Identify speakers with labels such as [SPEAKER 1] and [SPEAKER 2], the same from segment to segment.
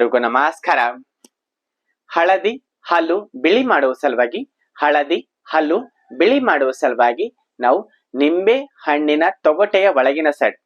[SPEAKER 1] ಎಲ್ರಿಗೂ ನಮಸ್ಕಾರ. ಹಳದಿ, ಹಲ್ಲು, ಬಿಳಿ ಮಾಡುವ ಸಲುವಾಗಿ, ಹಳದಿ, ಹಲ್ಲು, ಬಿಳಿ ಮಾಡುವ ಸಲುವಾಗಿ ನಾವು ನಿಂಬೆ ಹಣ್ಣಿನ ತೊಗಟೆಯ ಒಳಗಿನ ಸೈಡ್,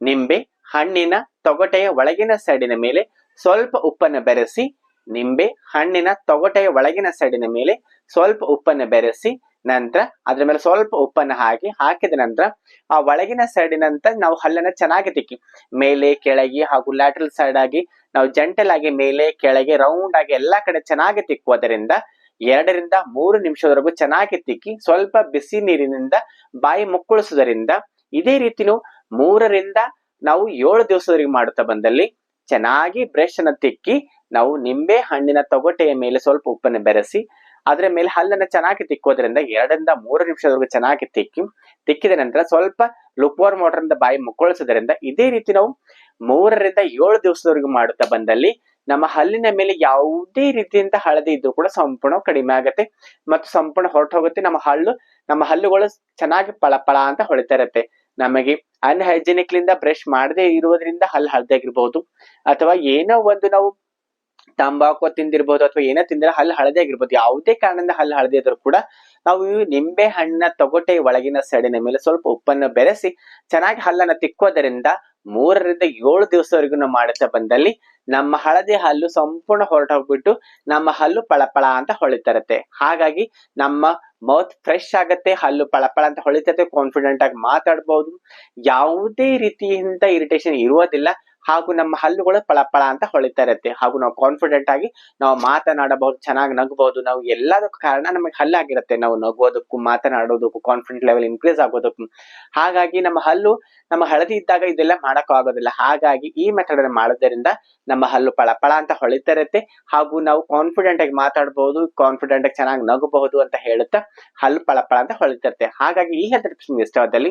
[SPEAKER 1] ನಿಂಬೆ ಹಣ್ಣಿನ ತೊಗಟೆಯ ಒಳಗಿನ ಸೈಡಿನ ಮೇಲೆ ಸ್ವಲ್ಪ ಉಪ್ಪನ್ನು ಬೆರೆಸಿ, ನಿಂಬೆ ಹಣ್ಣಿನ ತೊಗಟೆಯ ಒಳಗಿನ ಸೈಡಿನ ಮೇಲೆ ಸ್ವಲ್ಪ ಉಪ್ಪನ್ನು ಬೆರೆಸಿ ನಂತರ ಅದ್ರ ಮೇಲೆ ಸ್ವಲ್ಪ ಉಪ್ಪನ್ನ ಹಾಕಿ, ಹಾಕಿದ ನಂತರ ಆ ಒಳಗಿನ ಸೈಡಿನಂತ ನಾವು ಹಲ್ಲನ್ನ ಚೆನ್ನಾಗಿ ತಿಕ್ಕಿ, ಮೇಲೆ, ಕೆಳಗೆ ಹಾಗೂ ಲ್ಯಾಟ್ರಲ್ ಸೈಡ್ ಆಗಿ ನಾವು ಜಂಟಲ್ ಆಗಿ ಮೇಲೆ, ಕೆಳಗೆ ರೌಂಡ್ ಆಗಿ ಎಲ್ಲಾ ಕಡೆ ಚೆನ್ನಾಗಿ ತಿಕ್ಕುವುದರಿಂದ ಎರಡರಿಂದ ಮೂರು ನಿಮಿಷದವರೆಗೂ ಚೆನ್ನಾಗಿ ತಿಕ್ಕಿ ಸ್ವಲ್ಪ ಬಿಸಿ ನೀರಿನಿಂದ ಬಾಯಿ ಮುಕ್ಕುಳಿಸುವುದರಿಂದ ಇದೇ ರೀತಿನೂ ಮೂರರಿಂದ ನಾವು ಏಳು ದಿವಸದವರೆಗೆ ಮಾಡುತ್ತಾ ಬಂದಲ್ಲಿ ಚೆನ್ನಾಗಿ ಬ್ರಷ್ ಅನ್ನ ತಿಕ್ಕಿ ನಾವು ನಿಂಬೆ ಹಣ್ಣಿನ ತೊಗಟೆಯ ಮೇಲೆ ಸ್ವಲ್ಪ ಉಪ್ಪನ್ನು ಬೆರೆಸಿ ಅದರ ಮೇಲೆ ಹಲ್ಲನ್ನ ಚೆನ್ನಾಗಿ ತಿಕ್ಕೋದ್ರಿಂದ ಎರಡರಿಂದ ಮೂರು ನಿಮಿಷದವರೆಗೂ ಚೆನ್ನಾಗಿ ತಿಕ್ಕಿ, ತಿಕ್ಕಿದ ನಂತರ ಸ್ವಲ್ಪ ಲುಕ್ವಾರ್ ಮೋಟರ್ ಬಾಯಿ ಮುಕ್ಕೊಳಿಸೋದ್ರಿಂದ ಇದೇ ರೀತಿ ನಾವು ಮೂರರಿಂದ ಏಳು ದಿವಸದವರೆಗೂ ಮಾಡುತ್ತಾ ಬಂದಲ್ಲಿ ನಮ್ಮ ಹಲ್ಲಿನ ಮೇಲೆ ಯಾವುದೇ ರೀತಿಯಿಂದ ಹಳದಿ ಇದ್ರೂ ಕೂಡ ಸಂಪೂರ್ಣ ಕಡಿಮೆ ಆಗುತ್ತೆ. ಮತ್ತು ಸಂಪೂರ್ಣ ಹೊರಟು ಹೋಗುತ್ತೆ ನಮ್ಮ ಹಲ್ಲು, ನಮ್ಮ ಹಲ್ಲುಗಳು ಚೆನ್ನಾಗಿ ಪಳ ಪಳ ಅಂತ ಹೊಳಿತಾ ಇರುತ್ತೆ. ನಮಗೆ ಅನ್ಹೈಜಿನಿಕ್ಲಿಂದ ಬ್ರಷ್ ಮಾಡದೇ ಇರುವುದರಿಂದ ಹಲ್ಲು ಹಳದಾಗಿರ್ಬಹುದು ಅಥವಾ ಏನೋ ಒಂದು ನಾವು ತಂಬಾಕು ತಿಂದಿರ್ಬೋದು ಅಥವಾ ಏನೇ ತಿಂದ್ರೆ ಹಲ್ಲು ಹಳದಿ ಆಗಿರ್ಬೋದು, ಯಾವುದೇ ಕಾರಣದಿಂದ ಹಲ್ಲು ಹಳದಿ ಇದ್ರೂ ಕೂಡ ನಾವು ನಿಂಬೆ ಹಣ್ಣಿನ ತೊಗಟೆ ಒಳಗಿನ ಸೆಡಿನ ಮೇಲೆ ಸ್ವಲ್ಪ ಉಪ್ಪನ್ನು ಬೆರೆಸಿ ಚೆನ್ನಾಗಿ ಹಲ್ಲನ್ನ ತಿಕ್ಕೋದರಿಂದ ಮೂರರಿಂದ ಏಳು ದಿವಸವರೆಗೂ ನಾವು ಮಾಡುತ್ತಾ ಬಂದಲ್ಲಿ ನಮ್ಮ ಹಳದಿ ಹಲ್ಲು ಸಂಪೂರ್ಣ ಹೊರಟೋಗ್ಬಿಟ್ಟು ನಮ್ಮ ಹಲ್ಲು ಪಳಪಳ ಅಂತ ಹೊಳಿತರತ್ತೆ. ಹಾಗಾಗಿ ನಮ್ಮ ಮೌತ್ ಫ್ರೆಶ್ ಆಗತ್ತೆ, ಹಲ್ಲು ಪಳಪಳ ಅಂತ ಹೊಳಿತತೆ ಕಾನ್ಫಿಡೆಂಟ್ ಆಗಿ ಮಾತಾಡ್ಬೋದು. ಯಾವುದೇ ರೀತಿಯಿಂದ ಇರಿಟೇಷನ್ ಇರುವುದಿಲ್ಲ ಹಾಗೂ ನಮ್ಮ ಹಲ್ಲುಗಳು ಪಳಪಳ ಅಂತ ಹೊಳಿತಾ ಇರುತ್ತೆ. ಹಾಗೂ ನಾವು ಕಾನ್ಫಿಡೆಂಟ್ ಆಗಿ ನಾವು ಮಾತನಾಡಬಹುದು, ಚೆನ್ನಾಗಿ ನಗಬಹುದು. ನಾವು ಎಲ್ಲದಕ್ಕೂ ಕಾರಣ ನಮಗೆ ಹಲ್ಲಾಗಿರುತ್ತೆ. ನಾವು ನಗೋದಕ್ಕೂ ಮಾತನಾಡೋದಕ್ಕೂ ಕಾನ್ಫಿಡೆಂಟ್ ಲೆವೆಲ್ ಇನ್ಕ್ರೀಸ್ ಆಗೋದಕ್ಕೂ. ಹಾಗಾಗಿ ನಮ್ಮ ಹಲ್ಲು ನಮ್ಮ ಹಳದಿ ಇದ್ದಾಗ ಇದೆಲ್ಲ ಮಾಡಕ್ ಆಗೋದಿಲ್ಲ. ಹಾಗಾಗಿ ಈ ಮೆಥಡ್ ಅನ್ನು ಮಾಡೋದ್ರಿಂದ ನಮ್ಮ ಹಲ್ಲು ಪಳಪಳ ಅಂತ ಹೊಳಿತಾ ಇರುತ್ತೆ. ಹಾಗೂ ನಾವು ಕಾನ್ಫಿಡೆಂಟ್ ಆಗಿ ಮಾತಾಡಬಹುದು ಕಾನ್ಫಿಡೆಂಟ್ ಆಗಿ ಚೆನ್ನಾಗಿ ನಗಬಹುದು ಅಂತ ಹೇಳುತ್ತಾ ಹಲ್ಲು ಪಳಪಳ ಅಂತ ಹೊಳಿತಿರುತ್ತೆ ಹಾಗಾಗಿ ಈ ಹೆಲ್ತ್ ಟಿಪ್ಸ್ ಇಷ್ಟವಾದಲ್ಲಿ